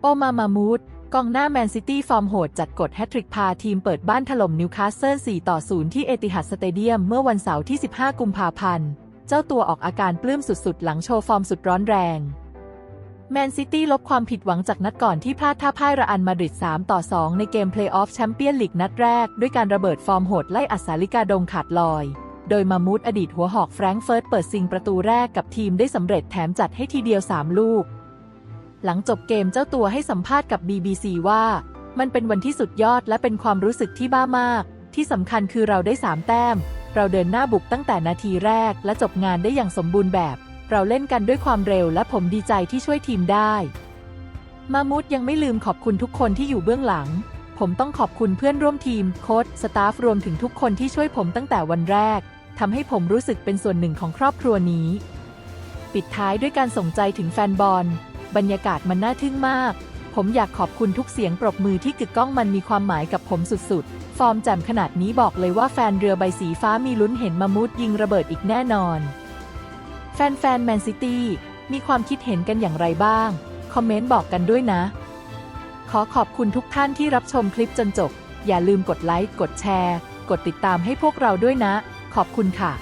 โอมามามูดกองหน้าแมนซิตี้ฟอร์มโหดจัดกดแฮตทริกพาทีมเปิดบ้านถล่มนิวคาสเซิล 4 ต่อ 0 ที่เอติฮัดสเตเดียมเมื่อวันเสาร์ที่ 15 กุมภาพันธ์ เจ้าตัวออกอาการปลื้มสุดๆ หลังโชว์ฟอร์มสุดร้อนแรงแมนซิตี้ลบความผิดหวังจากนัดก่อนที่พลาดท่าพ่ายระอันมาดริด 3 ต่อ 2 ในเกมเพลย์ออฟแชมเปี้ยนลีกนัดแรก ด้วยการระเบิดฟอร์มโหดไล่อัสาลิกาดงขาดลอย โดยมามูดอดีตหัวหอกแฟรงก์เฟิร์ตเปิดซิงประตูแรกกับทีมได้สำเร็จแถมจัดให้ทีเดียว 3 ลูก หลังจบเกมเจ้าตัวให้สัมภาษณ์กับ BBC ว่า มันเป็นวันที่สุดยอดและเป็นความรู้สึกที่บ้ามาก ที่สำคัญคือเราได้ 3 แต้ม เราเดินหน้าบุกตั้งแต่นาทีแรก และจบงานได้อย่างสมบูรณ์แบบ เราเล่นกันด้วยความเร็วและผมดีใจที่ช่วยทีมได้ มามูดยังไม่ลืมขอบคุณทุกคนที่อยู่เบื้องหลัง ผมต้องขอบคุณเพื่อนร่วมทีมโค้ชสตาฟรวมถึงทุกคนที่ช่วยผมตั้งแต่วันแรกทำให้ผมรู้สึกเป็นส่วนหนึ่งของครอบครัวนี้ ปิดท้ายด้วยการส่งใจถึงแฟนบอล บรรยากาศมันน่าทึ่งมาก ผมอยากขอบคุณทุกเสียงปรบมือที่กึกก้องมันมีความหมายกับผมสุดๆ ฟอร์มแจ่มขนาดนี้บอกเลยว่าแฟนเรือใบสีฟ้ามีลุ้นเห็นมามูดยิงระเบิดอีกแน่นอน แฟนๆแมนซิตี้มีความคิดเห็นกันอย่างไรบ้าง คอมเมนต์บอกกันด้วยนะ ขอขอบคุณทุกท่านที่รับชมคลิปจนจบ อย่าลืมกดไลค์ กดแชร์ กดติดตามให้พวกเราด้วยนะ ขอบคุณค่ะ